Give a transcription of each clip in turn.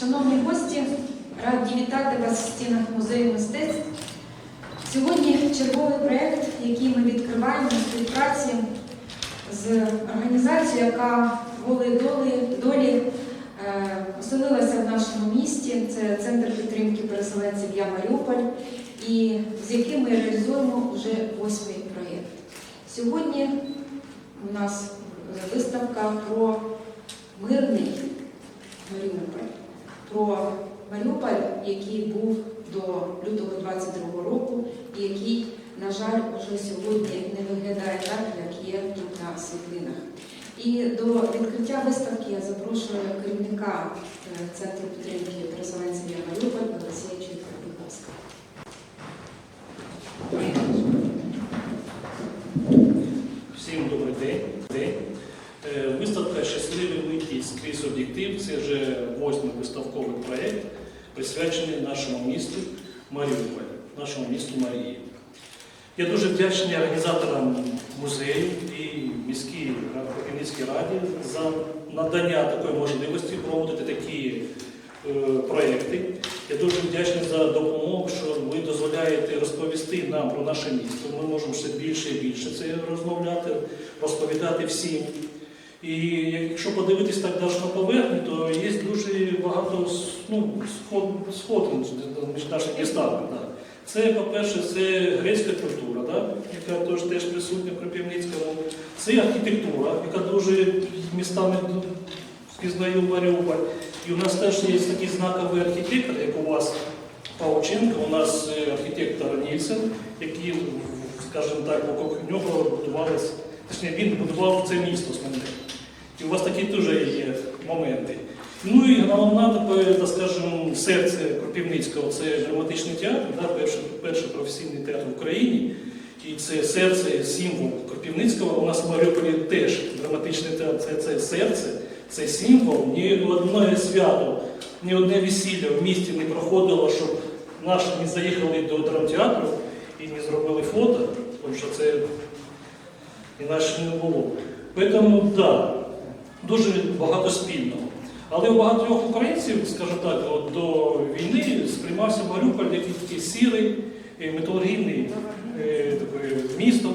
Шановні гості, раді вітати вас в стінах музею мистецтв. Сьогодні черговий проєкт, який ми відкриваємо у співпраці з організацією, яка волею долі, долі е, оселилася в нашому місті. Це Центр підтримки переселенців Я Маріуполь, і з яким ми реалізуємо вже восьмий проєкт. Сьогодні у нас виставка про мирний Маріуполь, про Маріуполь, який був до лютого 22 року, і який, на жаль, уже сьогодні не виглядає так, як є тут на світлинах. І до відкриття виставки я запрошую керівника е, Центру підтримки переселенців «Я Маріуполь Олексія Чуйка. Будь ласка. Всім добрий день. день. Виставка Щасливі миті скрізь об'єктив це вже восьмий виставковий проєкт, присвячений нашому місту Маріуполь, нашому місту Марії. Я дуже вдячний організаторам музею і міській Кропивницькій раді за надання такої можливості проводити такі е, проекти. Я дуже вдячний за допомогу, що ви дозволяєте розповісти нам про наше місто. Ми можемо все більше і більше це розмовляти, розповідати всім. І якщо подивитись так навіть на поверхню, то є дуже багато ну, сход, сходин між нашими містами. Да. Це, по-перше, це грецька культура, да, яка теж, теж присутня в Кропивницькому. Це архітектура, яка дуже містами впізнає Маріуполь. І у нас теж є такий знаковий архітектор, як у вас Павченко, у нас е, архітектор Нільсен, який, скажімо так, вокруг нього будувалось, точніше, він будував це місто основне. І у вас такі теж є моменти. Ну і головна, так скажімо, серце Кропивницького це драматичний театр, да, перший, перший професійний театр в Україні. І це серце, символ Кропивницького. У нас в Маріуполі теж драматичний театр, це, це серце, це символ. Ні одне свято, ні одне весілля в місті не проходило, щоб наші не заїхали до драмтеатру і не зробили фото, тому що це інакше не було. Тому, так, да, дуже багато спільного. Але у багатьох українців, скажімо так, от, до війни сприймався Маріуполь як такий сірий, е, металургійний е, місто,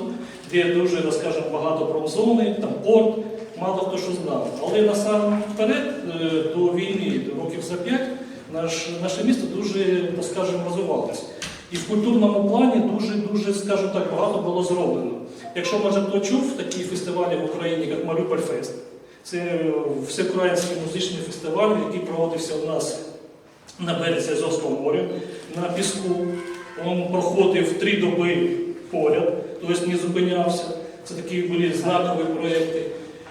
де дуже, так багато промзони, там порт, мало хто що знав. Але насамперед е, до війни, до років за п'ять, наш, наше місто дуже, так скажемо, розвивалося. І в культурному плані дуже-дуже, скажімо так, багато було зроблено. Якщо може хто чув такі фестивалі в Україні, як Маріуполь Фест, це всеукраїнський музичний фестиваль, який проводився у нас на березі Азовського моря, на піску. Він проходив три доби поряд, тобто не зупинявся. Це такі були знакові проєкти.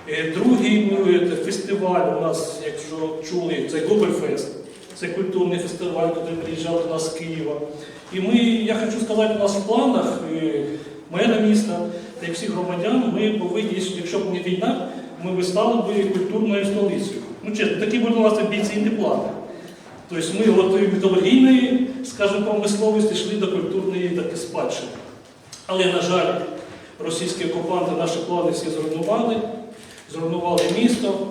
Е, Другий е, фестиваль у нас, якщо чули, це Гобельфест. Це культурний фестиваль, який приїжджав до нас з Києва. І ми, я хочу сказати, у нас в планах е, мера міста та всіх громадян ми повинні, якщо б не війна, ми стали би культурною столицею. Ну чесно, такі були у нас амбіційні плани. Тобто ми від металургійної, скажімо, промисловості йшли до культурної таки спадщини. Але, на жаль, російські окупанти наші плани всі зруйнували, зруйнували місто.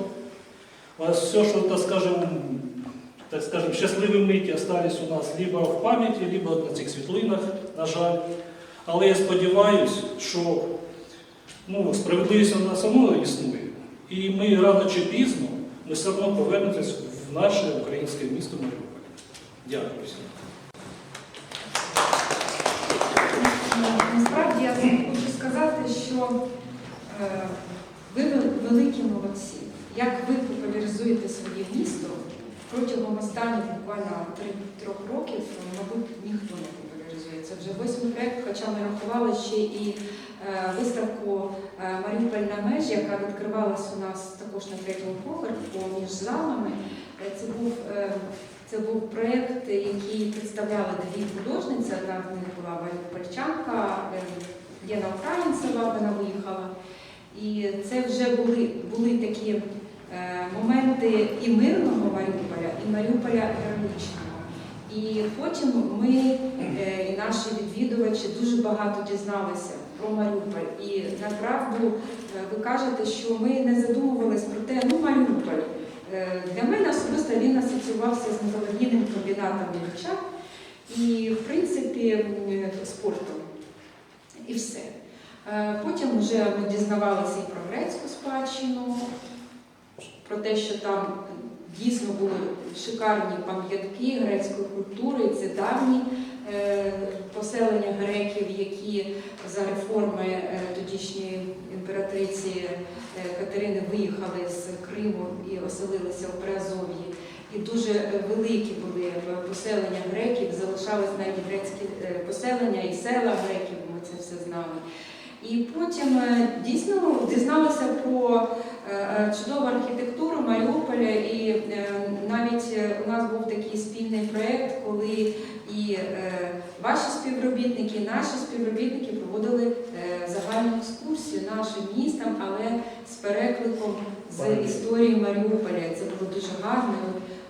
А все, що, так скажемо, так скажем, щасливі миті остались у нас либо в пам'яті, либо на цих світлинах, на жаль. Але я сподіваюся, що ну, справедливість вона сама існує. І ми рано чи пізно ми все одно повернемось в наше українське місто Маріуполь. Дякую всім. Насправді я хочу сказати, що е, ви великі молодці. Як ви популяризуєте своє місто протягом останніх буквально трьох років, мабуть, ніхто не популяризує. Це вже восьмий проєкт, хоча ми рахували ще і виставку е, Маріуполь на межі, яка відкривалась у нас також на третьому поверху між залами. Е, Це був е, це був проєкт, який представляли дві художниці. Одна з них була Маріупольчанка, е, Єна Українцева, вона виїхала. І це вже були, були такі е, моменти і мирного Маріуполя, і Маріуполя героїчного. І потім ми е, і наші відвідувачі дуже багато дізналися про Маріуполь. І направду е, ви кажете, що ми не задумувались про те, ну Маріуполь. Е, Для мене особисто він асоціювався з металургійним комбінатом Ілліча і, в принципі, спортом. І все. Потім вже ми дізнавалися і про грецьку спадщину, про те, що там дійсно були шикарні пам'ятки грецької культури, це давні е, поселення греків, які за реформи е, тодішньої імператриці е, Катерини виїхали з Криму і оселилися в Приазов'ї. І дуже великі були поселення греків, залишались навіть грецькі поселення і села греків, ми це все знали. І потім е, дійсно дізналися про е, е, чудову архітектуру Маріуполя, і навіть у нас був такий спільний проєкт, коли і ваші співробітники, і наші співробітники проводили загальну екскурсію нашим містом, але з перекликом з історії Маріуполя. Це було дуже гарно.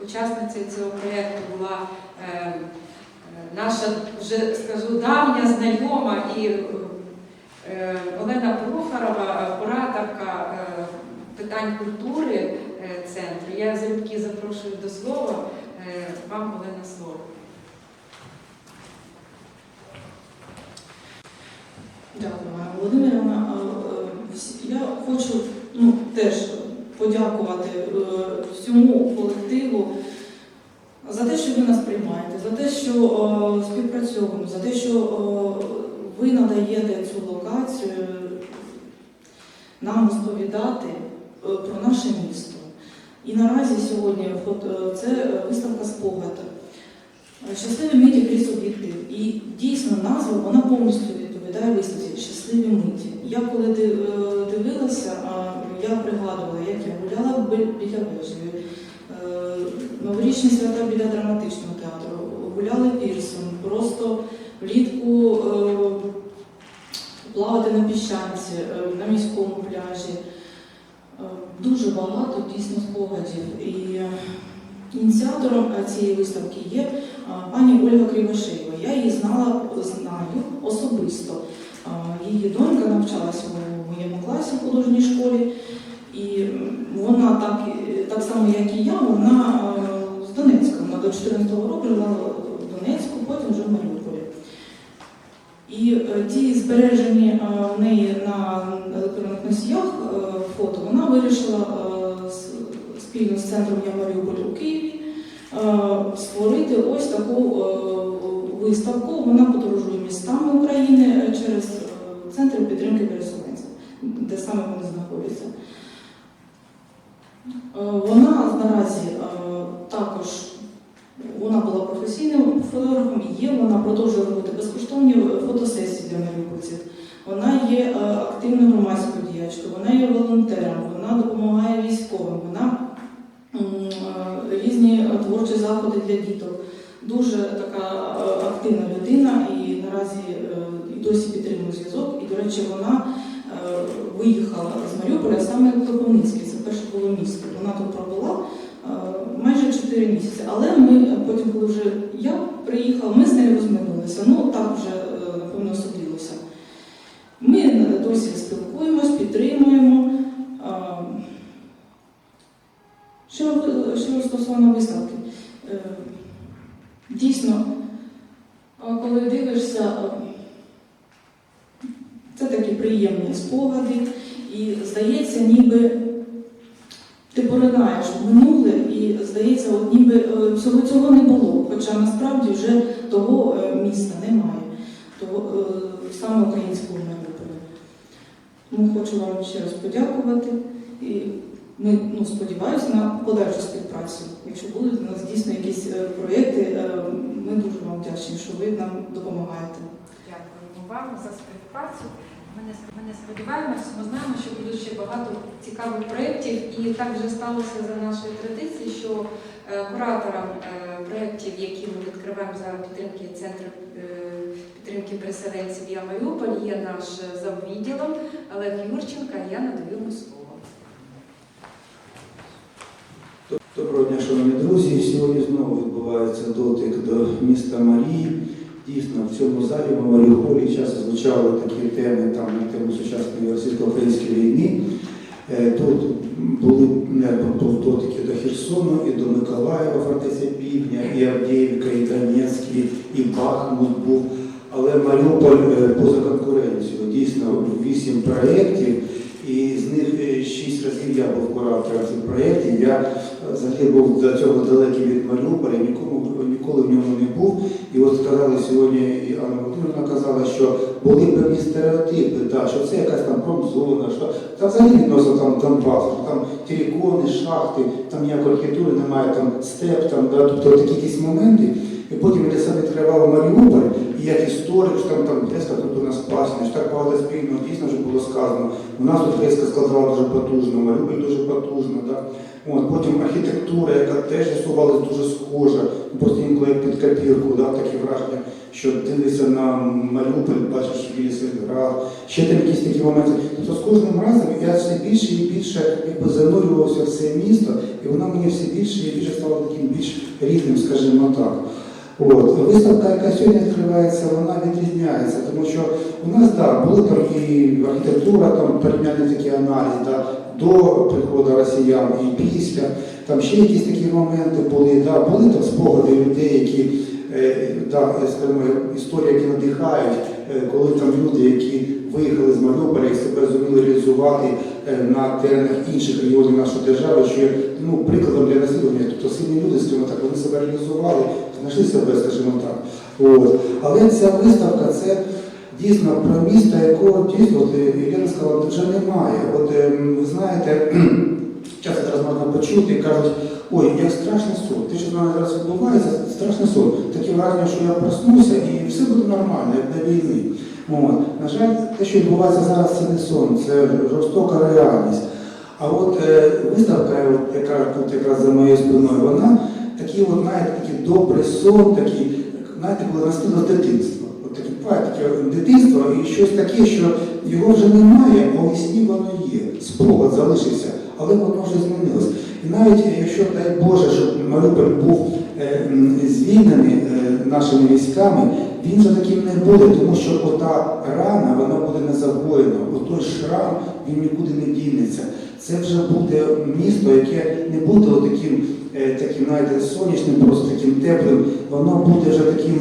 Учасницею цього проєкту була наша вже скажу давня знайома і Олена Прохорова, е, кураторка е, питань культури е, центру. Я залюбки запрошую до слова. Е, Вам Олена слово. Дякую, Володимирівна. Е, Я хочу ну, теж подякувати е, всьому колективу за те, що ви нас приймаєте, за те, що е, співпрацьовуємо, за те, що е, ви надаєте цю локацію нам розповідати е, про наше місто. І наразі сьогодні це виставка спогад. Щасливі миті крізь об'єктив. І дійсно назва вона повністю відповідає виставці Щасливі миті. Я коли е, дивилася, я пригадувала, як я гуляла біля вежі, е, новорічні свята біля драматичного театру, гуляли пірсом, просто влітку е, плавати на піщанці, е, на міському пляжі. Е, Дуже багато дійсно спогадів. І е, ініціатором цієї виставки є пані Ольга Кривошеєва. Я її знала, знаю особисто. Її донька навчалася у моєму класі в художній школі, і вона так, так само, як і я, вона з Донецька. Вона до 14-го року жила в Донецьку, потім вже в Маріуполі. І е, ті збережені е, в неї на електронних носіях е, фото, вона вирішила спільно з центром Я Маріуполь у Києві створити ось таку виставку. Вона подорожує містами України через центри підтримки переселенців, де саме вони знаходяться. Вона наразі також вона була професійним фотографом, є, вона продовжує робити безкоштовні фотосесії для маріупольців. Вона є е, активною громадською діячкою, вона є волонтером, вона допомагає військовим, вона е, різні е, творчі заходи для діток. Дуже така е, активна людина і наразі е, і досі підтримує зв'язок. І, до речі, вона е, виїхала з Маріуполя саме в Кропивницький, це перше було місто. Вона тут пробула е, майже 4 місяці. Але ми потім, коли вже я приїхала, ми з нею розминулися. Ну так вже е, напевно судилося. Ми е, досі спілкуємось, підтримуємо. Е, Що, що стосовно виставки, Е, дійсно, е, коли дивишся, е, це такі приємні спогади, і здається, ніби ти поринаєш минуле, і здається, от ніби е, всього цього не було. Хоча насправді вже того е, міста немає, того е, саме українського Маріуполя. Тому хочу вам ще раз подякувати. І ми ну, сподіваюся на подальшу співпрацю. Якщо будуть у нас дійсно якісь проєкти, ми дуже вам вдячні, що ви нам допомагаєте. Дякуємо вам за співпрацю. Ми не, сподіваємося, ми знаємо, що буде ще багато цікавих проєктів. І так вже сталося за нашою традицією, що е, куратором е, проєктів, які ми відкриваємо за підтримки Центру е, підтримки переселенців Я Маріуполь, є наш заввідділом Олег Юрченка. Я надаю йому слово. Доброго дня, шановні друзі. Сьогодні знову відбувається дотик до міста Марії. Дійсно, в цьому залі в Маріуполі часто звучали такі теми там на тему сучасної російсько-української війни. Е, Тут були е, дотики до Херсону, і до Миколаєва, фортеця Півдня, і Авдіївка, і Донецьк, і, і Бахмут був. Але Маріуполь е, поза конкуренцією. Дійсно, вісім проєктів, і з них е, шість разів я був куратором цих проєктів. Я взагалі був до цього далекий від Маріуполя, нікому ніколи в ньому не був. І от сказали сьогодні, і Анна Володимирівна казала, що були певні стереотипи, да, що це якась там промзона, що та взагалі відносно там Донбасу, там терикони, шахти, там ніякої архітектури немає, там степ, там, да, тобто такі якісь моменти. І потім я сам відкривав Маріуполь, як історик, що там, там грецька культурна спадщина, що так багато спільного, дійсно вже було сказано. У нас тут грецька складова дуже потужна, Маріуполь дуже потужна. Да? От, потім архітектура, яка теж з'ясувалася дуже схожа, просто інколи як під копірку, да, таке враження, що дивишся на Маріуполь, бачиш Вілісград, ще там якісь такі моменти. Тобто з кожним разом я все більше і більше якби, занурювався в це місто, і воно мені все більше і більше стало таким більш рідним, скажімо так. От. Виставка, яка сьогодні відкривається, вона відрізняється, тому що у нас да, були і архітектура, там порівняльний такий аналіз да, до приходу росіян і після. Там ще якісь такі моменти були, да, були там спогади людей, які е, да, історії, які надихають, е, коли там люди, які виїхали з Маріуполя і себе зуміли реалізувати е, на теренах інших регіонів нашої держави, що є ну, прикладом для наслідування. Тобто сильні люди, скажімо так, вони себе реалізували, знайшли себе, скажімо так. От. Але ця виставка це дійсно про місто, якого дійсно, от е, Єлена сказала, вже немає. От ем, ви знаєте, часто зараз можна почути і кажуть, ой, як страшний сон. Те, що з нами зараз відбувається, страшний сон. Таке враження, що я проснувся і все буде нормально, як на війні. От. На жаль, те, що відбувається зараз, це не сон, це жорстока реальність. А от е, виставка, яка тут якраз за моєю спиною, вона такий, от, знаєте, такий добрий сон, такий, знаєте, коли настило дитинство. От такі буває дитинство і щось таке, що його вже немає, а у сні воно є. Спогад залишився, але воно вже змінилось. І навіть е, якщо, дай Боже, щоб Маріуполь був е, звільнений е, нашими військами, він вже таким не буде, тому що ота рана, вона буде не загоєна. Отой шрам, він нікуди не дінеться. Це вже буде місто, яке не буде таким, таким знаєте, сонячним, просто таким теплим, воно буде вже таким.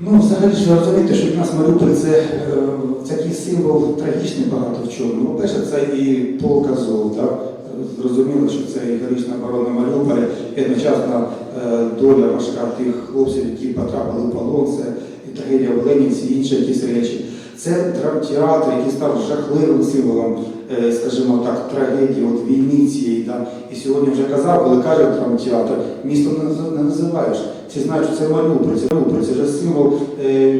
Ну, взагалі ж розумієте, що для нас Маріуполь це е, такий символ трагічний багато в чому. Ну, по-перше, це і полк Азов? Зрозуміло, що це і героїчна оборона Маріуполя, і одночасно е, доля важка тих хлопців, які потрапили в полон, це і трагедія в Ленінці, і інші якісь речі. Це драмтеатр, який став жахливим символом, е, скажімо так, трагедії от війни цієї. Да? І сьогодні вже казав, коли кажуть драмтеатр, місто не називаєш. Всі знають, що це Маріуполь, це Маріуполь, це вже символ е,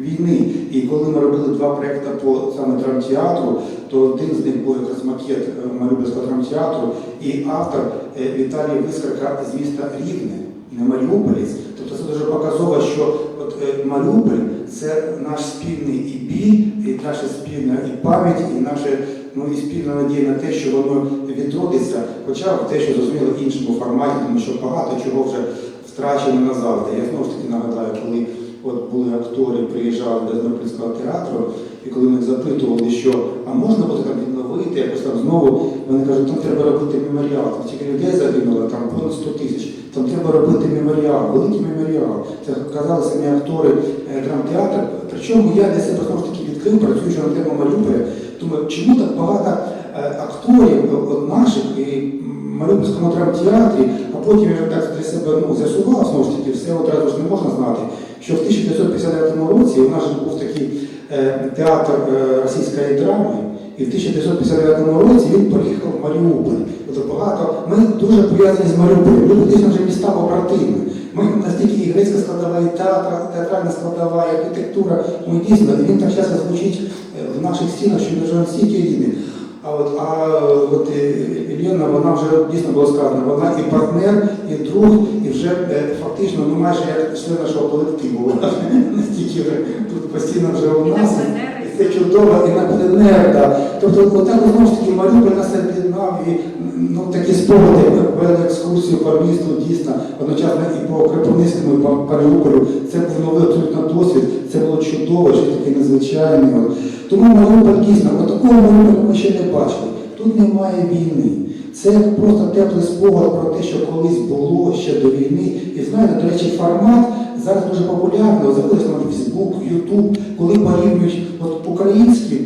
війни. І коли ми робили два проекти по саме драмтеатру, то один з них був якраз макет е, Маріупольського драмтеатру, і автор е, Віталій Вискарка з міста Рівне, не Маріуполець. Тобто це дуже показово, що от е, Маріуполь це наш спільний і біль, і наша спільна і пам'ять, і наша ну, і спільна надія на те, що воно відродиться, хоча те, що зрозуміло в іншому форматі, тому що багато чого вже втрачено назавжди. Я знову ж таки нагадаю, коли от були актори, приїжджали до Тернопільського театру, і коли ми запитували, що а можна буде там відновити, якось там знову, вони кажуть, там треба робити меморіал, там тільки людей загинуло, там понад 100 тисяч, там треба робити меморіал, великий меморіал. Це казали самі актори е, драмтеатру. Причому я для себе знову ж таки відкрив, працюючи на тему Маріуполя, думаю, чому так багато е, акторів е, от наших і Маріупольському драмтеатрі, а потім я так для себе ну, з'ясував, знову ж таки, все одразу ж не можна знати, що в 1959 році у нас був такий е, театр е, російської драми, і в 1959 році він приїхав в Маріуполь. Тобто багато, ми дуже пов'язані з Маріуполем, ми фактично вже міста побратими. Ми настільки і грецька складова, і театр, театральна складова, і архітектура. Ми дійсно, і він так часто звучить е, в наших стінах, що він вже настільки рідний. А от, а от е, Єлена, вона вже дійсно була сказана, вона і партнер, і друг, і вже е, фактично ну, майже як член нашого колективу. Вона настільки вже тут постійно вже у нас. І це чудово, і на пленер, да. Тобто, отак знову ж таки Маріуполь нас об'єднав і ну, такі спогади вели екскурсію по місту, дійсно, одночасно і по Кропивницькому, і по Маріуполю. Це був новий абсолютно досвід, це було чудово, щось таке незвичайне. Тому Маріуполь дійсно, такого Маріуполя ми ще не бачили. Тут немає війни. Це просто теплий спогад про те, що колись було ще до війни. І знаєте, до речі, формат зараз дуже популярний. Заходиш на Фейсбук, Ютуб, коли порівнюють от українські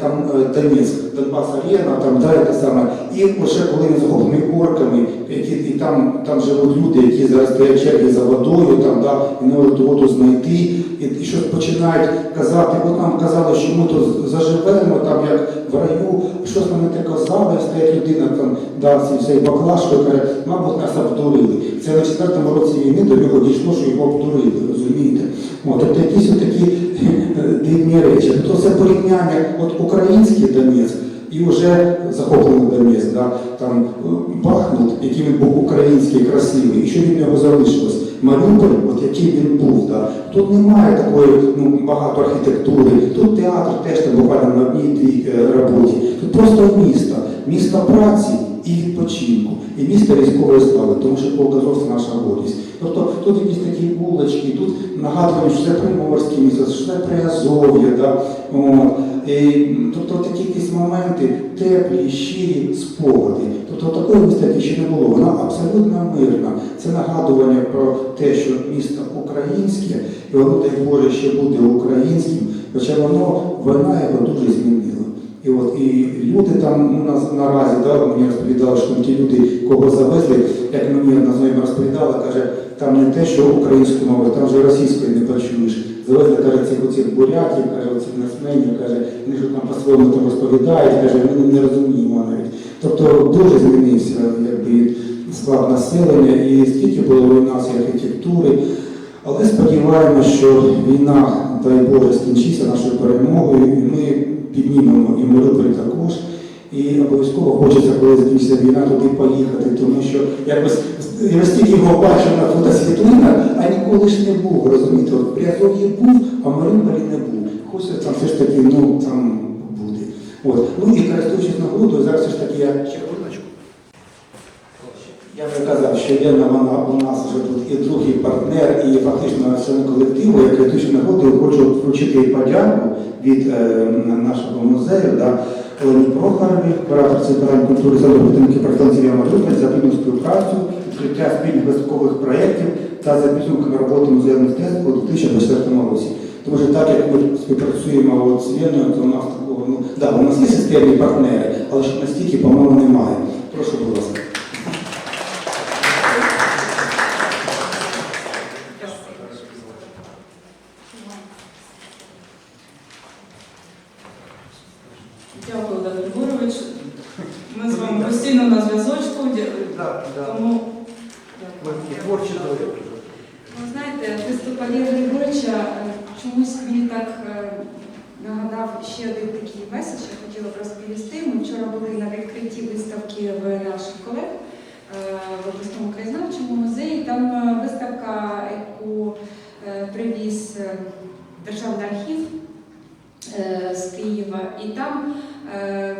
там е, Донецьк, Донбас Арена, там далі те саме. І вже коли він захоплений орками, які і там, там живуть люди, які зараз стоять черги за водою, там да, і не можуть воду знайти, і, і щось починають казати. От нам казали, що ми тут заживемо, там як в раю, щось нам не те казали, стоять людина там, да, з цією каже, мабуть, нас обдурили. Це на четвертому році війни до нього дійшло, що його обдурили, розумієте? От, тобто якісь такі дивні речі. Тобто це порівняння от український Донецьк і вже захоплений Донецьк, да, там е, Бахмут, який він був український, красивий, і що від нього залишилось. Маріуполь, от який він був, да. тут немає такої ну, багато архітектури, тут театр теж буквально на одній е, роботі. Тут просто місто, місто праці і відпочинку, і місто військової слави, тому що Полказов це наша гордість. Тобто тут якісь такі вулички, тут нагадування, що це приморське місто, що це Приазов'я, да? Тобто такі якісь моменти теплі, щирі спогади. Тобто такої виставки ще не було. Вона абсолютно мирна. Це нагадування про те, що місто українське, і воно, дай Боже, ще буде українським, хоча воно війна його дуже змінила. І от і люди там у нас наразі да, мені розповідали, що ті люди, кого завезли, як мені одна знайома розповідала, каже, там не те, що українською мовою, там вже російською не почуєш. Завезли, каже, цих оцих бурятів, каже, оцих нацменів, каже, вони ж там по-своєму там розповідають, каже, ми не розуміємо навіть. Тобто дуже змінився якби, склад населення і стільки було у нас архітектури. Але сподіваємося, що війна, дай Боже, скінчиться нашою перемогою, і ми піднімемо і молитви також. І обов'язково хочеться, коли закінчиться війна, туди поїхати, тому що якось я стільки його бачив на фотосвітлинах, а ніколи ж не був, розумієте, от Приазов'ї був, а Маріуполі не був. Хочеться там все ж таки, ну там буде. От. Ну і користуючись нагодою, зараз все ж таки я ще. Я вже казав, що Лена вона у нас вже тут і другий партнер, і фактично член колективу, я користуючись нагодою хочу вручити подяку від е, нашого музею, да, Олені Прохорові, куратор центральної культури Центру підтримки представниців Маріуполь за плідну співпрацю, відкриття спільних виставкових проєктів та за підсумками роботи музею мистецтва у 2024 році. Тому що так як ми співпрацюємо з Леною, то у нас такого, ну, да, у нас є системні партнери, але ж настільки, по-моєму, немає. Прошу, будь ласка. Дякую, Олег Григорович. Ми з вами постійно на зв'язочку, дя- тому дякую. Ви знаєте, виступ Олега Григоровича е, чомусь мені так е, нагадав ще один такий меседж, я хотіла б розповісти. Ми вчора були на відкритті виставки в наших колег е, в обласному краєзнавчому музеї. Там е, виставка, яку е, привіз Державний архів з Києва, і там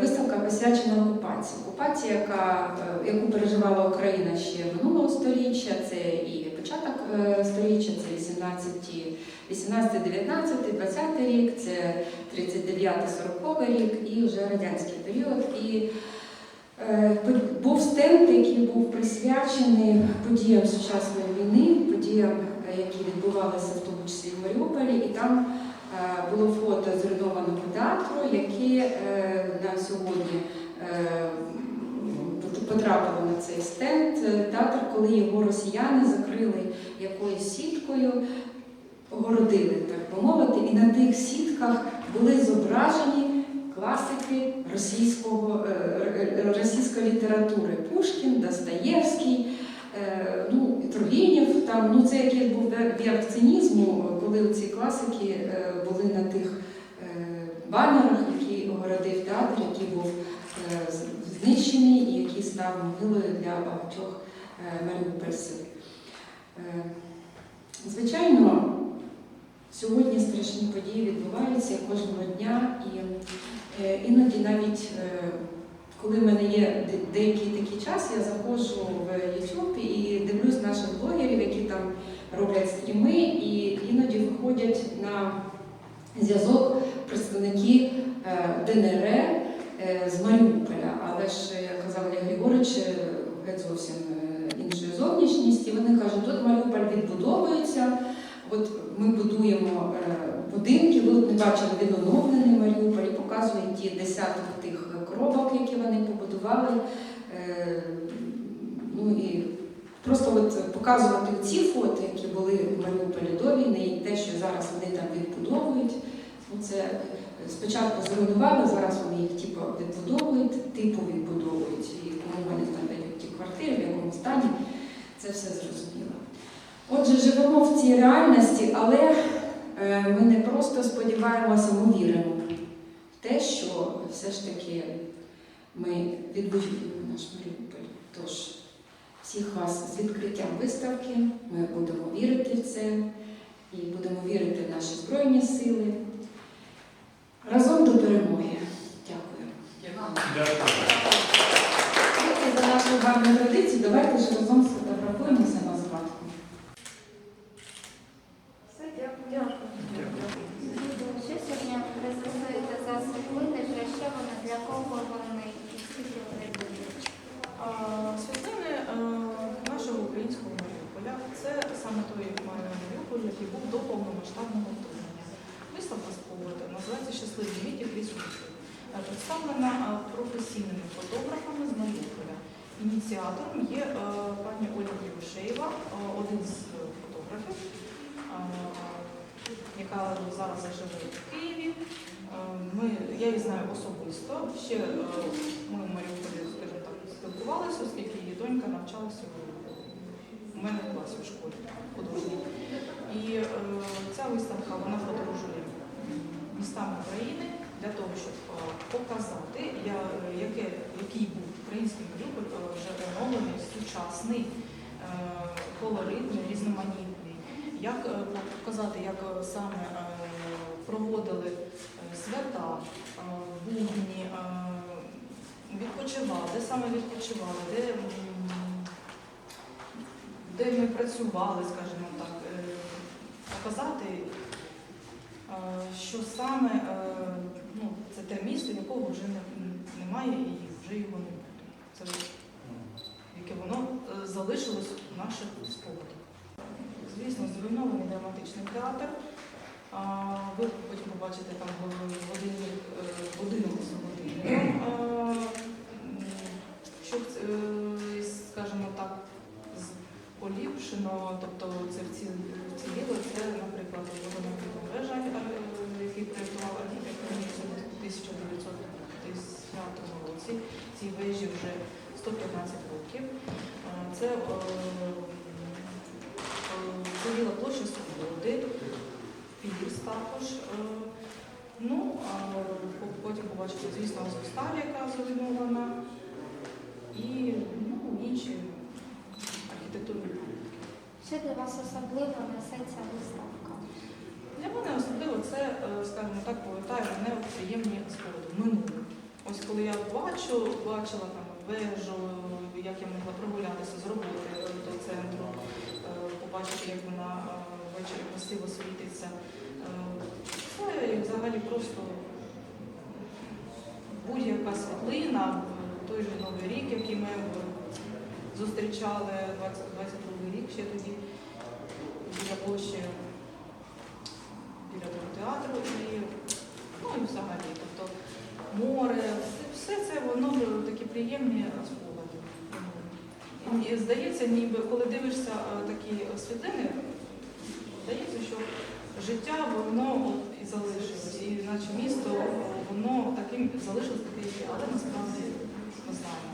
виставка посвячена окупації. Окупація, яка, яку переживала Україна ще минулого століття, це і початок століття, це 18, 18, 19, 20 рік, це 39, 40 рік і вже радянський період. І е, був стенд, який був присвячений подіям сучасної війни, подіям, е, які відбувалися в тому числі в Маріуполі, і там е, було фото зруйнованого театру, яке е, на сьогодні е, потрапило на цей стенд. Театр, коли його росіяни закрили якоюсь сіткою, огородили, так би мовити, і на тих сітках були зображені класики російського, е, російської літератури Пушкін, Достоєвський, е, ну, Тургенєв. Там, ну, це якийсь був верх цинізму, коли ці класики е, були на тих е, банерах, які огородив театр, який був е, знищений і який став могилою для багатьох е, маріупольців. Е, Звичайно, сьогодні страшні події відбуваються кожного дня, і е, іноді навіть е, коли в мене є деякий такий час, я заходжу в YouTube і дивлюсь наших блогерів, які там роблять стріми, і іноді виходять на зв'язок представники е, ДНР з Маріуполя. Але теж, як казав Олег Григорович, геть зовсім іншої зовнішністі. Вони кажуть, тут Маріуполь відбудовується, от ми будуємо е, будинки, ви не бачили відновлений Маріуполь, і показують ті десяток тих коробок, які вони побудували. Е, Ну і просто от показувати ці фото, які були в Маріуполі до війни, і те, що зараз вони там відбудовують. Ну, Це е, спочатку зруйнували, зараз вони їх типу відбудовують, типу відбудовують, і кому вони там дають ті квартири, в якому стані, це все зрозуміло. Отже, живемо в цій реальності, але е, ми не просто сподіваємося, ми віримо в те, що все ж таки ми відбудуємо наш Маріуполь. Тож, всіх вас з відкриттям виставки, ми будемо вірити в це і будемо вірити в наші Збройні сили. Разом до перемоги. Дякую. Дякую. І за нашу гарну традицію, давайте ж разом сфотографуємося на згадку. Все, дякую. Що сьогодні ви застосуєте засіб плити, для що вони, для кого вони і скільки вони будуть? А, Світлини е, нашого українського Маріуполя це саме той Маріуполь, який був до повномасштабного вторгнення. Виставка спогаду називається Щасливі віки Крісусів. Представлена е, професійними фотографами з Маріуполя. Ініціатором є е, пані Ольга Євшеєва, е, один з фотографів, е, яка зараз живе в Києві. Ми, я її знаю особисто. Ще ми в Маріуполі, скажімо так, спілкувалися, оскільки її донька навчалася у мене в класі в школі художній. І ця виставка вона подорожує містами України для того, щоб показати, яке, який був український Маріуполь е, вже оновлений, сучасний, е, колоритний, різноманітний. Як е, показати, як е, саме е, проводили е, свята, е, будні, е, відпочивали, де саме відпочивали, де, де ми працювали, скажімо так, е, показати, е, що саме е, ну, це те місто, якого вже немає і вже його не буде. Яке воно е, залишилось в наших спогадах. Звісно, зруйнований драматичний театр. Ви потім побачите там е, будинок з годинником. Що, е, скажімо так, з- поліпшено, тобто це вці- вціліло, це, наприклад, е, який проєктував архітектор у 1910 році. Цій вежі вже 115 років. Е, Це е, е, площа Свободи, Пірс також. Ну, а потім побачите, звісно, Азовсталь, яка зруйнована, і ну, інші архітектурні пам'ятки. Що для вас особливо несе ця виставка? Для мене особливо це, скажімо так, повертає мене в приємні спогади минуле. Ось коли я бачу, бачила вежу, як я могла прогулятися з роботи до центру, е, побачити, як вона е, ввечері красиво світиться. Е, Це взагалі просто будь-яка світлина, той же Новий рік, який ми зустрічали 20 22 рік ще тоді біля площі біля того театру і, ну, і взагалі. Тобто море, все, все це воно такі приємні спогади. І здається, ніби коли дивишся е, такі світлини, здається, що життя воно от і залишилось. І наче місто воно таким залишилось таке, але насправді ми знаємо.